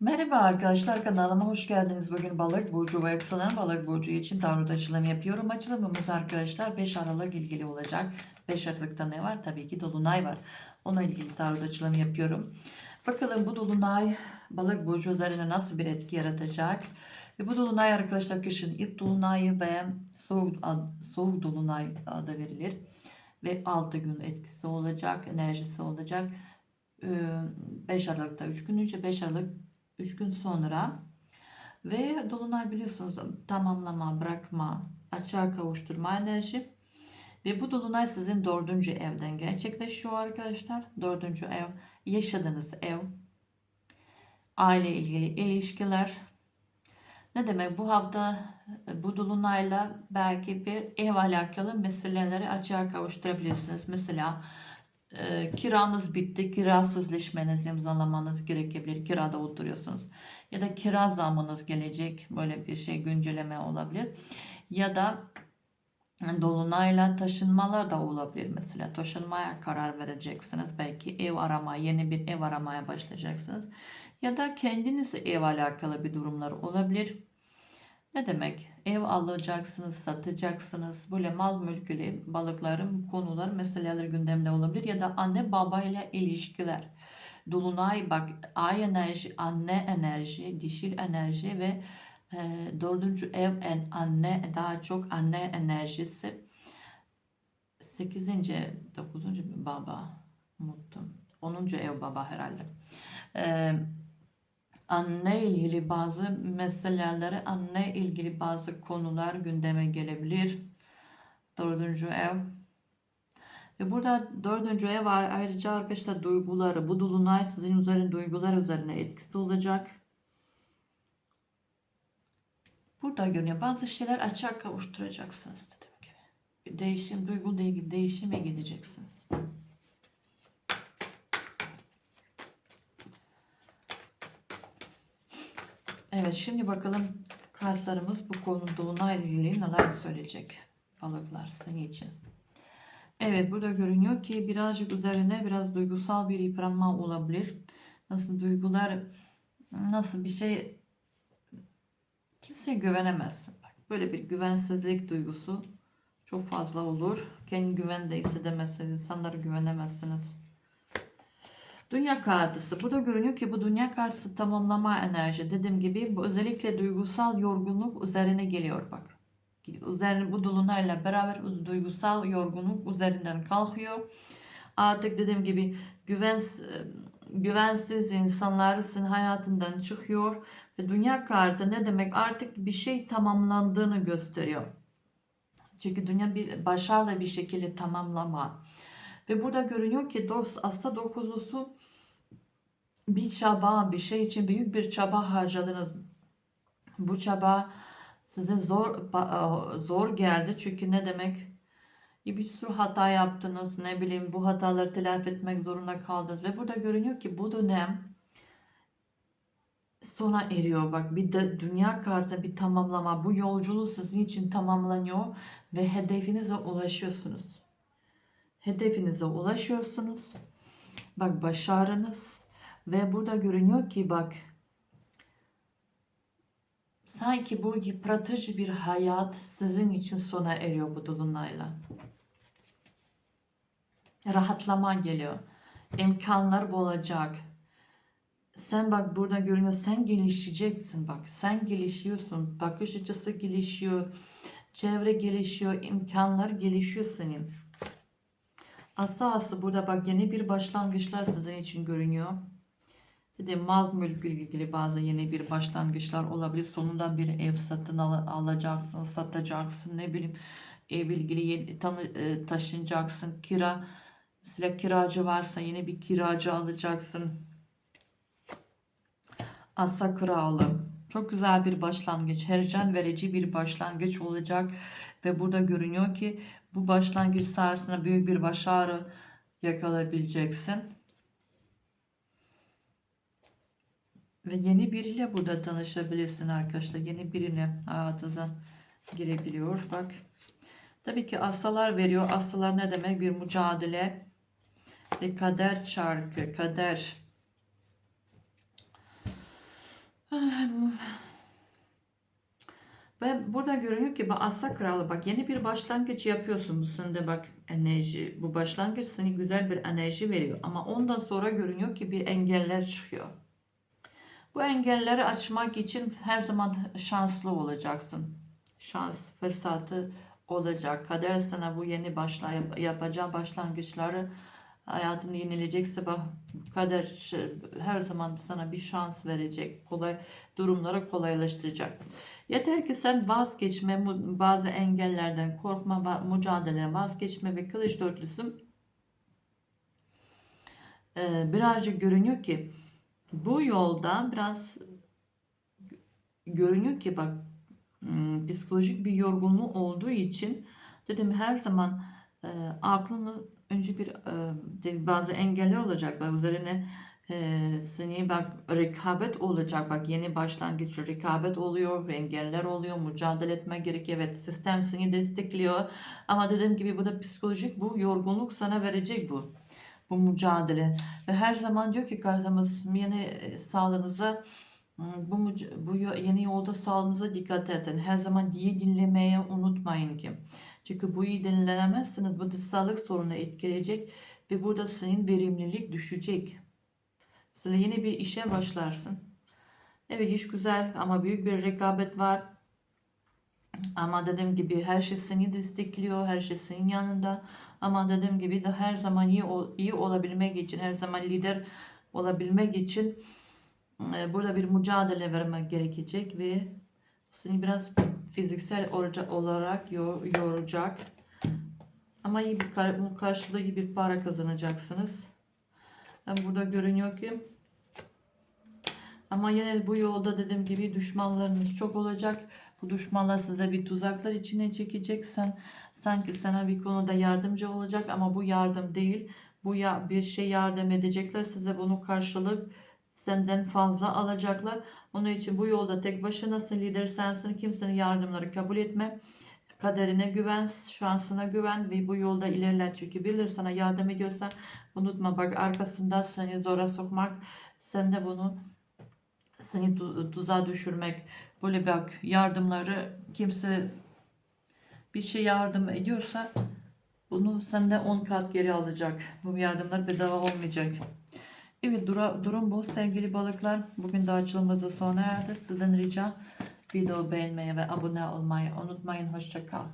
Merhaba arkadaşlar kanalıma hoş geldiniz. Bugün balık burcu ve yükselen balık burcu için tarot açılımı yapıyorum. Açılımımız arkadaşlar 5 Aralık ilgili olacak. 5 Aralık'ta ne var? Tabii ki Dolunay var. Ona ilgili tarot açılımı yapıyorum. Bakalım bu Dolunay balık burcu üzerine nasıl bir etki yaratacak? Ve bu Dolunay arkadaşlar kışın ilk Dolunayı ve soğuk, soğuk Dolunay adı verilir. Ve 6 gün etkisi olacak, enerjisi olacak. Ee, 5 Aralık'ta 3 gün önce 5 Aralık 3 gün sonra ve dolunay biliyorsunuz tamamlama, bırakma, açığa kavuşturma enerji. Ve bu dolunay sizin dördüncü evden gerçekleşiyor arkadaşlar. Dördüncü ev, yaşadığınız ev, aile ilgili ilişkiler. Ne demek bu hafta bu dolunayla belki bir ev alakalı meseleleri açığa kavuşturabilirsiniz. Mesela e, kiranız bitti, kira sözleşmenizi imzalamanız gerekebilir. Kirada oturuyorsunuz. Ya da kira zammınız gelecek. Böyle bir şey güncelleme olabilir. Ya da dolunayla taşınmalar da olabilir. Mesela taşınmaya karar vereceksiniz. Belki ev aramaya, yeni bir ev aramaya başlayacaksınız. Ya da kendiniz ev alakalı bir durumlar olabilir. Ne demek? Ev alacaksınız, satacaksınız. Böyle mal mülküyle balıkların konular, meseleler gündemde olabilir. Ya da anne babayla ilişkiler. Dolunay bak ay enerji, anne enerji, dişil enerji ve e, dördüncü ev en anne daha çok anne enerjisi. Sekizinci, dokuzuncu baba unuttum. Onuncu ev baba herhalde. Eee anne ilgili bazı meseleleri, anne ilgili bazı konular gündeme gelebilir. Dördüncü ev. Ve burada dördüncü ev ayrıca arkadaşlar duyguları. Bu dolunay sizin üzerine duygular üzerine etkisi olacak. Burada görünüyor. Bazı şeyler açığa kavuşturacaksınız dediğim gibi. Bir değişim, duygu değişime gideceksiniz. Evet şimdi bakalım kartlarımız bu konu dolunay ilgili neler söyleyecek balıklar senin için. Evet burada görünüyor ki birazcık üzerine biraz duygusal bir yıpranma olabilir. Nasıl duygular nasıl bir şey kimseye güvenemezsin. Bak, böyle bir güvensizlik duygusu çok fazla olur. Kendi güven de hissedemezsiniz. insanlara güvenemezsiniz. Dünya kartısı. Burada görünüyor ki bu dünya kartısı tamamlama enerji. Dediğim gibi bu özellikle duygusal yorgunluk üzerine geliyor bak. Üzerine bu dolunayla beraber duygusal yorgunluk üzerinden kalkıyor. Artık dediğim gibi güven, güvensiz insanlar sizin hayatından çıkıyor. Ve dünya kartı ne demek? Artık bir şey tamamlandığını gösteriyor. Çünkü dünya bir başarılı bir şekilde tamamlama. Ve burada görünüyor ki dost aslında dokuzlusu bir çaba, bir şey için büyük bir çaba harcadınız. Bu çaba size zor zor geldi çünkü ne demek? Bir sürü hata yaptınız, ne bileyim bu hataları telafi etmek zorunda kaldınız ve burada görünüyor ki bu dönem sona eriyor. Bak bir de dünya kartı bir tamamlama. Bu yolculuğu sizin için tamamlanıyor ve hedefinize ulaşıyorsunuz hedefinize ulaşıyorsunuz. Bak başarınız ve burada görünüyor ki bak sanki bu yıpratıcı bir hayat sizin için sona eriyor bu dolunayla. Rahatlama geliyor. İmkanlar olacak. Sen bak burada görünüyor. Sen gelişeceksin bak. Sen gelişiyorsun. Bakış açısı gelişiyor. Çevre gelişiyor. imkanlar gelişiyor senin. Asası burada bak yeni bir başlangıçlar sizin için görünüyor. Dedim mal mülk ilgili bazı yeni bir başlangıçlar olabilir. Sonunda bir ev satın al alacaksın, satacaksın. Ne bileyim ev ilgili yeni, tanı, e, taşınacaksın. Kira mesela kiracı varsa yeni bir kiracı alacaksın. Asa kralı. Çok güzel bir başlangıç. Heyecan verici bir başlangıç olacak. Ve burada görünüyor ki bu başlangıç sayesinde büyük bir başarı yakalayabileceksin. Ve yeni biriyle burada tanışabilirsin arkadaşlar. Yeni biriyle hayatınıza girebiliyor. Bak. Tabii ki asalar veriyor. Asalar ne demek? Bir mücadele. Ve kader çarkı. Kader. Ve burada görünüyor ki Asya Kralı bak yeni bir başlangıç yapıyorsun. Bu sende bak enerji. Bu başlangıç seni güzel bir enerji veriyor. Ama ondan sonra görünüyor ki bir engeller çıkıyor. Bu engelleri açmak için her zaman şanslı olacaksın. Şans, fırsatı olacak. Kader sana bu yeni başla yap- yapacağı başlangıçları hayatını yenilecekse bak kader her zaman sana bir şans verecek. Kolay durumları kolaylaştıracak. Yeter ki sen vazgeçme, bazı engellerden korkma, mücadeleden vazgeçme ve kılıç dörtlüsü e, birazcık görünüyor ki bu yolda biraz görünüyor ki bak hmm, psikolojik bir yorgunluğu olduğu için dedim her zaman e, aklını önce bir e, bazı engeller olacak bak üzerine e, seni bak rekabet olacak bak yeni başlangıç rekabet oluyor engeller oluyor mücadele etme gerekiyor evet sistem seni destekliyor ama dediğim gibi bu da psikolojik bu yorgunluk sana verecek bu bu mücadele ve her zaman diyor ki kardeşimiz yeni e, sağlığınıza Hmm, Bu, bu yeni yolda sağlığınıza dikkat edin. Her zaman iyi dinlemeyi unutmayın ki. Çünkü bu iyi dinlenemezseniz bu da sağlık sorunu etkileyecek ve burada senin verimlilik düşecek. Mesela yeni bir işe başlarsın. Evet iş güzel ama büyük bir rekabet var. Ama dediğim gibi her şey seni destekliyor, her şey senin yanında. Ama dediğim gibi de her zaman iyi iyi olabilmek için, her zaman lider olabilmek için e, burada bir mücadele vermek gerekecek ve seni biraz fiziksel olarak yor- yoracak. Ama iyi bir kar- karşılığı bir para kazanacaksınız. Burada görünüyor ki ama yine bu yolda dediğim gibi düşmanlarınız çok olacak. Bu düşmanlar size bir tuzaklar içine çekecek. Sen sanki sana bir konuda yardımcı olacak ama bu yardım değil. Bu ya bir şey yardım edecekler size bunu karşılık senden fazla alacaklar. Onun için bu yolda tek başınasın, lider sensin. Kimsenin yardımları kabul etme. Kaderine güven, şansına güven ve bu yolda ilerler. Çünkü birileri sana yardım ediyorsa unutma bak arkasında seni zora sokmak, sen de bunu seni tu- tuzağa düşürmek. Böyle bak yardımları kimse bir şey yardım ediyorsa bunu sende 10 kat geri alacak. Bu yardımlar bedava olmayacak. Evet dura- durum bu sevgili balıklar. Bugün de açılımımızı sona erdi. Sizden rica video beğenmeyi ve abone olmayı unutmayın. Hoşça kal.